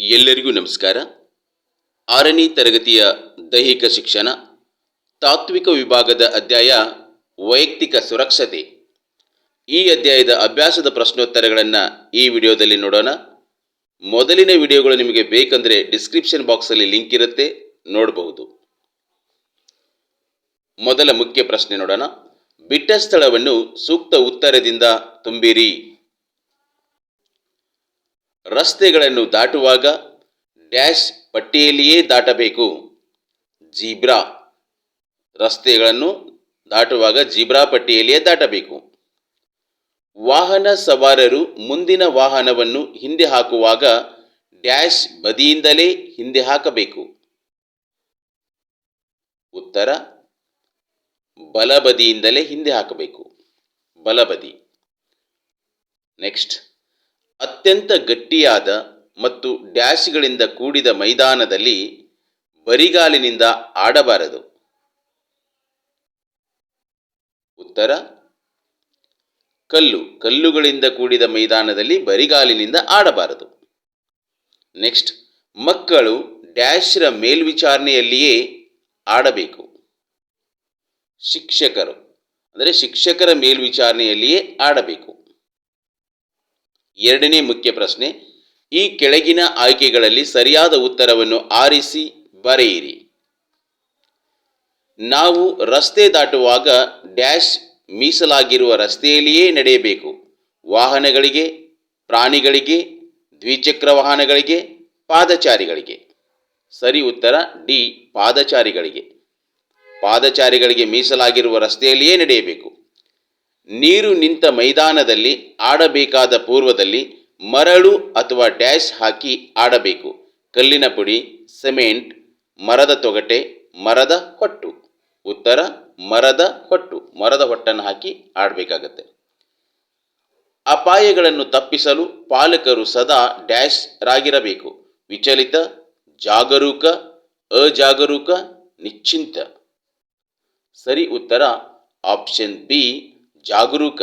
ಎಲ್ಲರಿಗೂ ನಮಸ್ಕಾರ. ಆರನೇ ತರಗತಿಯ ದೈಹಿಕ ಶಿಕ್ಷಣ, ತಾತ್ವಿಕ ವಿಭಾಗದ ಅಧ್ಯಾಯ, ವೈಯಕ್ತಿಕ ಸುರಕ್ಷತೆ. ಈ ಅಧ್ಯಾಯದ ಅಭ್ಯಾಸದ ಪ್ರಶ್ನೋತ್ತರಗಳನ್ನು ಈ ವಿಡಿಯೋದಲ್ಲಿ ನೋಡೋಣ. ಮೊದಲಿನ ವಿಡಿಯೋಗಳು ನಿಮಗೆ ಬೇಕಂದರೆ ಡಿಸ್ಕ್ರಿಪ್ಷನ್ ಬಾಕ್ಸಲ್ಲಿ ಲಿಂಕ್ ಇರುತ್ತೆ, ನೋಡಬಹುದು. ಮೊದಲ ಮುಖ್ಯ ಪ್ರಶ್ನೆ ನೋಡೋಣ. ಬಿಟ್ಟ ಸ್ಥಳವನ್ನು ಸೂಕ್ತ ಉತ್ತರದಿಂದ ತುಂಬಿರಿ. ರಸ್ತೆಗಳನ್ನು ದಾಟುವಾಗ ಡ್ಯಾಶ್ ಪಟ್ಟಿಯಲ್ಲಿಯೇ ದಾಟಬೇಕು. ಜೀಬ್ರಾ ರಸ್ತೆಗಳನ್ನು ದಾಟುವಾಗ ಜೀಬ್ರಾ ಪಟ್ಟಿಯಲ್ಲಿಯೇ ದಾಟಬೇಕು. ವಾಹನ ಸವಾರರು ಮುಂದಿನ ವಾಹನವನ್ನು ಹಿಂದೆ ಹಾಕುವಾಗ ಡ್ಯಾಶ್ ಬದಿಯಿಂದಲೇ ಹಿಂದೆ ಹಾಕಬೇಕು. ಉತ್ತರ, ಬಲಬದಿಯಿಂದಲೇ ಹಿಂದೆ ಹಾಕಬೇಕು. ಬಲಬದಿ. ನೆಕ್ಸ್ಟ್. ಅತ್ಯಂತ ಗಟ್ಟಿಯಾದ ಮತ್ತು ಡ್ಯಾಶ್ಗಳಿಂದ ಕೂಡಿದ ಮೈದಾನದಲ್ಲಿ ಬರಿಗಾಲಿನಿಂದ ಆಡಬಾರದು. ಉತ್ತರ. ಕಲ್ಲು. ಕಲ್ಲುಗಳಿಂದ ಕೂಡಿದ ಮೈದಾನದಲ್ಲಿ ಬರಿಗಾಲಿನಿಂದ ಆಡಬಾರದು. ನೆಕ್ಸ್ಟ್. ಮಕ್ಕಳು ಡ್ಯಾಶ್ರ ಮೇಲ್ವಿಚಾರಣೆಯಲ್ಲಿಯೇ ಆಡಬೇಕು. ಶಿಕ್ಷಕರು. ಅಂದರೆ ಶಿಕ್ಷಕರ ಮೇಲ್ವಿಚಾರಣೆಯಲ್ಲಿಯೇ ಆಡಬೇಕು. ಎರಡನೇ ಮುಖ್ಯ ಪ್ರಶ್ನೆ, ಈ ಕೆಳಗಿನ ಆಯ್ಕೆಗಳಲ್ಲಿ ಸರಿಯಾದ ಉತ್ತರವನ್ನು ಆರಿಸಿ ಬರೆಯಿರಿ. ನಾವು ರಸ್ತೆ ದಾಟುವಾಗ ಡ್ಯಾಶ್ ಮೀಸಲಾಗಿರುವ ರಸ್ತೆಯಲ್ಲಿಯೇ ನಡೆಯಬೇಕು. ವಾಹನಗಳಿಗೆ, ಪ್ರಾಣಿಗಳಿಗೆ, ದ್ವಿಚಕ್ರ ವಾಹನಗಳಿಗೆ, ಪಾದಚಾರಿಗಳಿಗೆ. ಸರಿ ಉತ್ತರ ಡಿ, ಪಾದಚಾರಿಗಳಿಗೆ. ಪಾದಚಾರಿಗಳಿಗೆ ಮೀಸಲಾಗಿರುವ ರಸ್ತೆಯಲ್ಲಿಯೇ ನಡೆಯಬೇಕು. ನೀರು ನಿಂತ ಮೈದಾನದಲ್ಲಿ ಆಡಬೇಕಾದ ಪೂರ್ವದಲ್ಲಿ ಮರಳು ಅಥವಾ ಡ್ಯಾಶ್ ಹಾಕಿ ಆಡಬೇಕು. ಕಲ್ಲಿನ ಪುಡಿ, ಸಿಮೆಂಟ್, ಮರದ ತೊಗಟೆ, ಮರದ ಹೊಟ್ಟು. ಉತ್ತರ, ಮರದ ಹೊಟ್ಟು. ಮರದ ಹೊಟ್ಟನ್ನು ಹಾಕಿ ಆಡಬೇಕಾಗತ್ತೆ. ಅಪಾಯಗಳನ್ನು ತಪ್ಪಿಸಲು ಪಾಲಕರು ಸದಾ ಡ್ಯಾಶ್ ರಾಗಿರಬೇಕು. ವಿಚಲಿತ, ಜಾಗರೂಕ, ಅಜಾಗರೂಕ, ನಿಶ್ಚಿಂತ. ಸರಿ ಉತ್ತರ, ಆಪ್ಷನ್ ಬಿ ಜಾಗರೂಕ.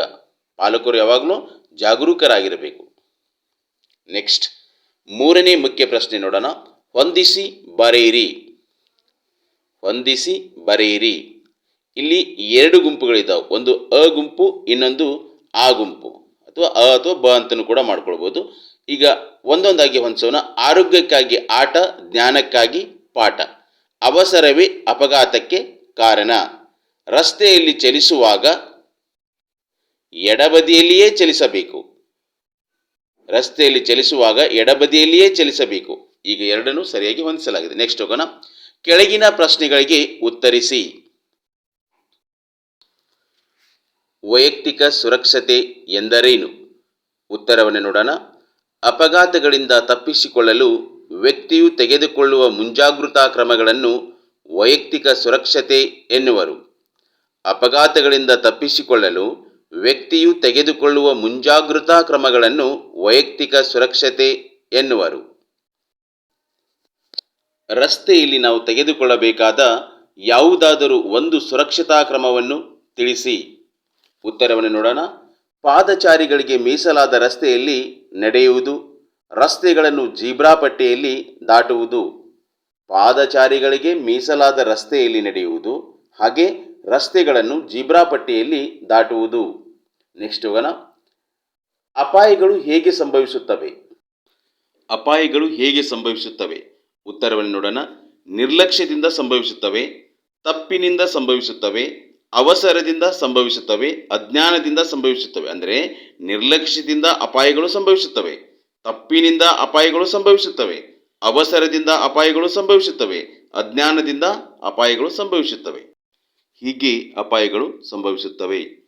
ಪಾಲಕರು ಯಾವಾಗಲೂ ಜಾಗರೂಕರಾಗಿರಬೇಕು. ನೆಕ್ಸ್ಟ್ ಮೂರನೇ ಮುಖ್ಯ ಪ್ರಶ್ನೆ ನೋಡೋಣ. ಹೊಂದಿಸಿ ಬರೆಯಿರಿ. ಹೊಂದಿಸಿ ಬರೆಯಿರಿ. ಇಲ್ಲಿ ಎರಡು ಗುಂಪುಗಳಿದ್ದಾವೆ ಒಂದು ಅ ಗುಂಪು, ಇನ್ನೊಂದು ಆ ಗುಂಪು. ಅಥವಾ ಅ ಅಥವಾ ಬ ಅಂತಲೂ ಕೂಡ ಮಾಡ್ಕೊಳ್ಬೋದು. ಈಗ ಒಂದೊಂದಾಗಿ ಹೊಂದಿಸೋಣ. ಆರೋಗ್ಯಕ್ಕಾಗಿ ಆಟ, ಜ್ಞಾನಕ್ಕಾಗಿ ಪಾಠ. ಅವಸರವೇ ಅಪಘಾತಕ್ಕೆ ಕಾರಣ. ರಸ್ತೆಯಲ್ಲಿ ಚಲಿಸುವಾಗ ಎಡಬದಿಯಲ್ಲಿಯೇ ಚಲಿಸಬೇಕು. ರಸ್ತೆಯಲ್ಲಿ ಚಲಿಸುವಾಗ ಎಡಬದಿಯಲ್ಲಿಯೇ ಚಲಿಸಬೇಕು. ಈಗ ಎರಡನ್ನೂ ಸರಿಯಾಗಿ ಹೊಂದಿಸಲಾಗಿದೆ. ನೆಕ್ಸ್ಟ್ ಹೋಗೋಣ. ಕೆಳಗಿನ ಪ್ರಶ್ನೆಗಳಿಗೆ ಉತ್ತರಿಸಿ. ವೈಯಕ್ತಿಕ ಸುರಕ್ಷತೆ ಎಂದರೇನು? ಉತ್ತರವನ್ನು ನೋಡೋಣ. ಅಪಘಾತಗಳಿಂದ ತಪ್ಪಿಸಿಕೊಳ್ಳಲು ವ್ಯಕ್ತಿಯು ತೆಗೆದುಕೊಳ್ಳುವ ಮುಂಜಾಗೃತಾ ಕ್ರಮಗಳನ್ನು ವೈಯಕ್ತಿಕ ಸುರಕ್ಷತೆ ಎನ್ನುವರು. ಅಪಘಾತಗಳಿಂದ ತಪ್ಪಿಸಿಕೊಳ್ಳಲು ವ್ಯಕ್ತಿಯು ತೆಗೆದುಕೊಳ್ಳುವ ಮುಂಜಾಗ್ರತಾ ಕ್ರಮಗಳನ್ನು ವೈಯಕ್ತಿಕ ಸುರಕ್ಷತೆ ಎನ್ನುವರು. ರಸ್ತೆಯಲ್ಲಿ ನಾವು ತೆಗೆದುಕೊಳ್ಳಬೇಕಾದ ಯಾವುದಾದರೂ ಒಂದು ಸುರಕ್ಷತಾ ಕ್ರಮವನ್ನು ತಿಳಿಸಿ. ಉತ್ತರವನ್ನು ನೋಡೋಣ. ಪಾದಚಾರಿಗಳಿಗೆ ಮೀಸಲಾದ ರಸ್ತೆಯಲ್ಲಿ ನಡೆಯುವುದು, ರಸ್ತೆಗಳನ್ನು ಜೀಬ್ರಾ ಪಟ್ಟಿಯಲ್ಲಿ ದಾಟುವುದು, ಪಾದಚಾರಿಗಳಿಗೆ ಮೀಸಲಾದ ರಸ್ತೆಯಲ್ಲಿ ನಡೆಯುವುದು, ಹಾಗೆ ರಸ್ತೆಗಳನ್ನು ಜೀಬ್ರಾ ಪಟ್ಟಿಯಲ್ಲಿ ದಾಟುವುದು. ನೆಕ್ಸ್ಟ್ ಹೋಗೋಣ ಅಪಾಯಗಳು ಹೇಗೆ ಸಂಭವಿಸುತ್ತವೆ? ಅಪಾಯಗಳು ಹೇಗೆ ಸಂಭವಿಸುತ್ತವೆ? ಉತ್ತರವನ್ನು ನೋಡೋಣ. ನಿರ್ಲಕ್ಷ್ಯದಿಂದ ಸಂಭವಿಸುತ್ತವೆ, ತಪ್ಪಿನಿಂದ ಸಂಭವಿಸುತ್ತವೆ, ಅವಸರದಿಂದ ಸಂಭವಿಸುತ್ತವೆ, ಅಜ್ಞಾನದಿಂದ ಸಂಭವಿಸುತ್ತವೆ. ಅಂದರೆ ನಿರ್ಲಕ್ಷ್ಯದಿಂದ ಅಪಾಯಗಳು ಸಂಭವಿಸುತ್ತವೆ, ತಪ್ಪಿನಿಂದ ಅಪಾಯಗಳು ಸಂಭವಿಸುತ್ತವೆ, ಅವಸರದಿಂದ ಅಪಾಯಗಳು ಸಂಭವಿಸುತ್ತವೆ, ಅಜ್ಞಾನದಿಂದ ಅಪಾಯಗಳು ಸಂಭವಿಸುತ್ತವೆ. ಹೀಗೆ ಅಪಾಯಗಳು ಸಂಭವಿಸುತ್ತವೆ.